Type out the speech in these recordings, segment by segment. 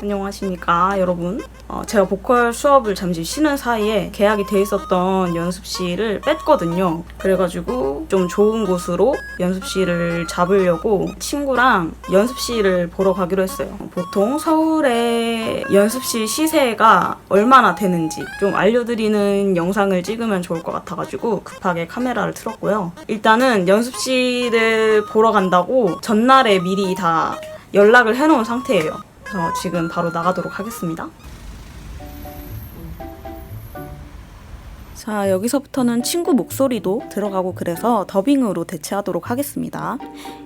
안녕하십니까 여러분. 어, 제가 보컬 수업을 잠시 쉬는 사이에 계약이 돼 있었던 연습실을 뺐거든요. 그래가지고 좀 좋은 곳으로 연습실을 잡으려고 친구랑 연습실을 보러 가기로 했어요. 보통 서울의 연습실 시세가 얼마나 되는지 좀 알려드리는 영상을 찍으면 좋을 것 같아가지고 급하게 카메라를 틀었고요. 일단은 연습실을 보러 간다고 전날에 미리 다 연락을 해놓은 상태예요 그래서 지금 바로 나가도록 하겠습니다. 자, 여기서부터는 친구 목소리도 들어가고 그래서 더빙으로 대체하도록 하겠습니다.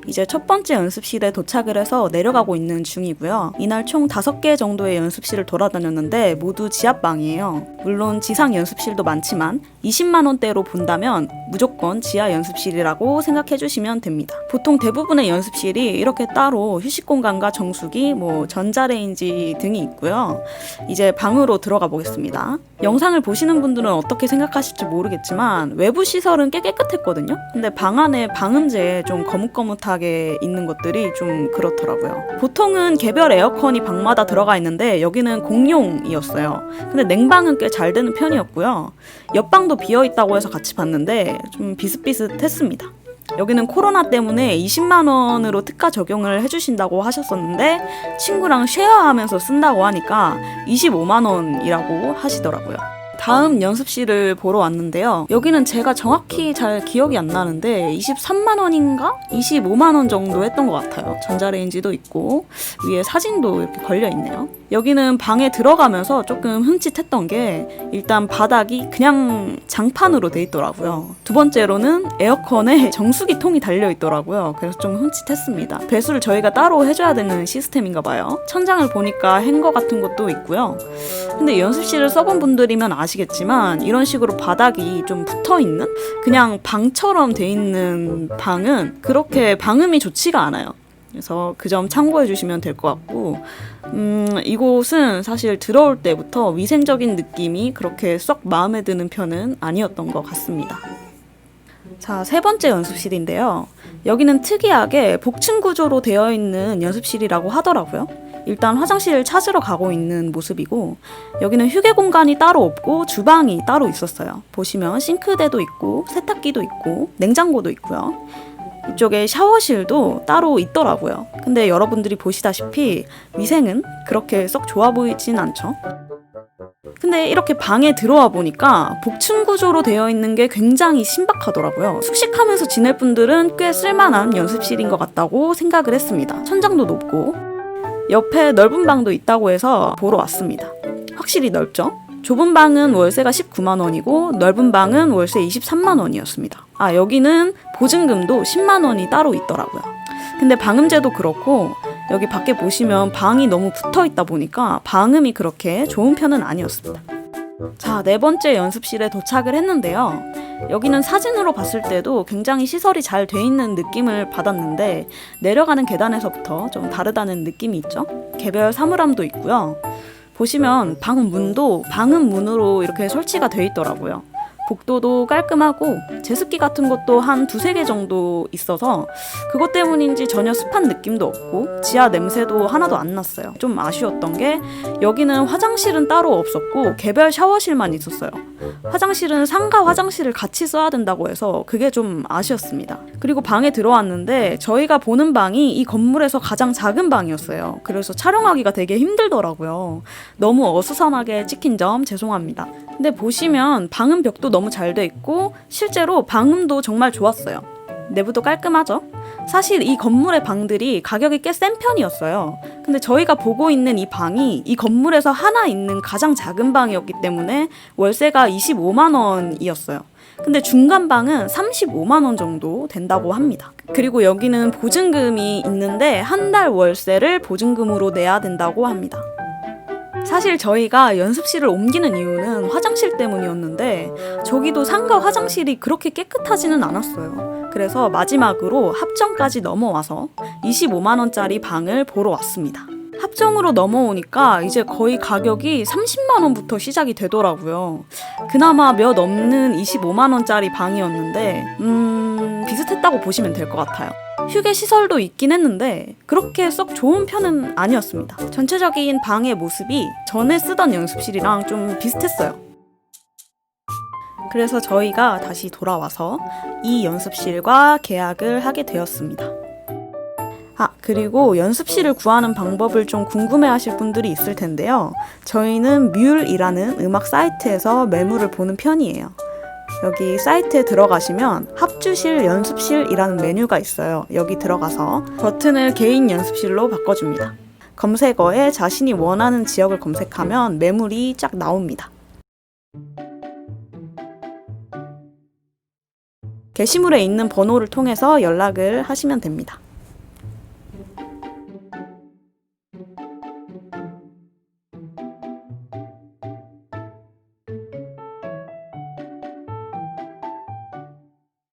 이제 첫 번째 연습실에 도착을 해서 내려가고 있는 중이고요. 이날 총 5개 정도의 연습실을 돌아다녔는데 모두 지하방이에요. 물론 지상 연습실도 많지만 20만 원대로 본다면 무조건 지하 연습실이라고 생각해 주시면 됩니다. 보통 대부분의 연습실이 이렇게 따로 휴식 공간과 정수기, 뭐 전자레인지 등이 있고요. 이제 방으로 들어가 보겠습니다. 영상을 보시는 분들은 어떻게 생각하 실지 모르겠지만 외부 시설은 꽤 깨끗했거든요. 근데 방 안에 방음제에 좀 거뭇거뭇하게 있는 것들이 좀 그렇더라고요. 보통은 개별 에어컨이 방마다 들어가 있는데 여기는 공용이었어요. 근데 냉방은 꽤 잘 되는 편이었고요. 옆방도 비어 있다고 해서 같이 봤는데 좀 비슷비슷했습니다. 여기는 코로나 때문에 20만 원으로 특가 적용을 해주신다고 하셨었는데 친구랑 쉐어하면서 쓴다고 하니까 25만 원이라고 하시더라고요. 다음 연습실을 보러 왔는데요. 여기는 제가 정확히 잘 기억이 안 나는데 23만 원인가 25만 원 정도 했던 것 같아요. 전자레인지도 있고 위에 사진도 이렇게 걸려 있네요. 여기는 방에 들어가면서 조금 흠칫했던 게 일단 바닥이 그냥 장판으로 돼 있더라고요. 두 번째로는 에어컨에 정수기 통이 달려 있더라고요. 그래서 좀 흠칫했습니다. 배수를 저희가 따로 해줘야 되는 시스템인가 봐요. 천장을 보니까 행거 같은 것도 있고요. 근데 연습실을 써본 분들이면 아시 겠지만 이런 식으로 바닥이 좀 붙어 있는 그냥 방처럼 돼 있는 방은 그렇게 방음이 좋지가 않아요. 그래서 그 점 참고해 주시면 될 것 같고, 음, 이곳은 사실 들어올 때부터 위생적인 느낌이 그렇게 썩 마음에 드는 편은 아니었던 것 같습니다. 자, 세 번째 연습실인데요. 여기는 특이하게 복층 구조로 되어 있는 연습실이라고 하더라고요. 일단 화장실을 찾으러 가고 있는 모습이고 여기는 휴게 공간이 따로 없고 주방이 따로 있었어요. 보시면 싱크대도 있고 세탁기도 있고 냉장고도 있고요. 이쪽에 샤워실도 따로 있더라고요. 근데 여러분들이 보시다시피 위생은 그렇게 썩 좋아 보이진 않죠. 근데 이렇게 방에 들어와 보니까 복층 구조로 되어 있는 게 굉장히 신박하더라고요. 숙식하면서 지낼 분들은 꽤 쓸만한 연습실인 것 같다고 생각을 했습니다. 천장도 높고 옆에 넓은 방도 있다고 해서 보러 왔습니다. 확실히 넓죠? 좁은 방은 월세가 19만 원이고 넓은 방은 월세 23만 원이었습니다. 아, 여기는 보증금도 10만 원이 따로 있더라고요. 근데 방음제도 그렇고 여기 밖에 보시면 방이 너무 붙어 있다 보니까 방음이 그렇게 좋은 편은 아니었습니다. 자, 네 번째 연습실에 도착을 했는데요. 여기는 사진으로 봤을 때도 굉장히 시설이 잘 돼 있는 느낌을 받았는데 내려가는 계단에서부터 좀 다르다는 느낌이 있죠. 개별 사물함도 있고요. 보시면 방음 문도 방음 문으로 이렇게 설치가 돼 있더라고요. 복도도 깔끔하고 제습기 같은 것도 한 두세 개 정도 있어서 그것 때문인지 전혀 습한 느낌도 없고 지하 냄새도 하나도 안 났어요. 좀 아쉬웠던 게 여기는 화장실은 따로 없었고 개별 샤워실만 있었어요. 화장실은 상가 화장실을 같이 써야 된다고 해서 그게 좀 아쉬웠습니다. 그리고 방에 들어왔는데 저희가 보는 방이 이 건물에서 가장 작은 방이었어요. 그래서 촬영하기가 되게 힘들더라고요. 너무 어수선하게 찍힌 점 죄송합니다. 근데 보시면 방음 벽도 너무 잘 돼 있고 실제로 방음도 정말 좋았어요. 내부도 깔끔하죠? 사실 이 건물의 방들이 가격이 꽤 센 편이었어요. 근데 저희가 보고 있는 이 방이 이 건물에서 하나 있는 가장 작은 방이었기 때문에 월세가 25만 원이었어요. 근데 중간 방은 35만 원 정도 된다고 합니다. 그리고 여기는 보증금이 있는데 한 달 월세를 보증금으로 내야 된다고 합니다. 사실 저희가 연습실을 옮기는 이유는 화장실 때문이었는데 저기도 상가 화장실이 그렇게 깨끗하지는 않았어요. 그래서 마지막으로 합정까지 넘어와서 25만 원짜리 방을 보러 왔습니다. 합정으로 넘어오니까 이제 거의 가격이 30만 원부터 시작이 되더라고요. 그나마 몇 없는 25만 원짜리 방이었는데 음 비슷했다고 보시면 될 것 같아요. 휴게 시설도 있긴 했는데 그렇게 썩 좋은 편은 아니었습니다. 전체적인 방의 모습이 전에 쓰던 연습실이랑 좀 비슷했어요. 그래서 저희가 다시 돌아와서 이 연습실과 계약을 하게 되었습니다. 아, 그리고 연습실을 구하는 방법을 좀 궁금해 하실 분들이 있을 텐데요. 저희는 뮬이라는 음악 사이트에서 매물을 보는 편이에요. 여기 사이트에 들어가시면 합주실 연습실이라는 메뉴가 있어요. 여기 들어가서 버튼을 개인 연습실로 바꿔줍니다. 검색어에 자신이 원하는 지역을 검색하면 매물이 쫙 나옵니다. 게시물에 있는 번호를 통해서 연락을 하시면 됩니다.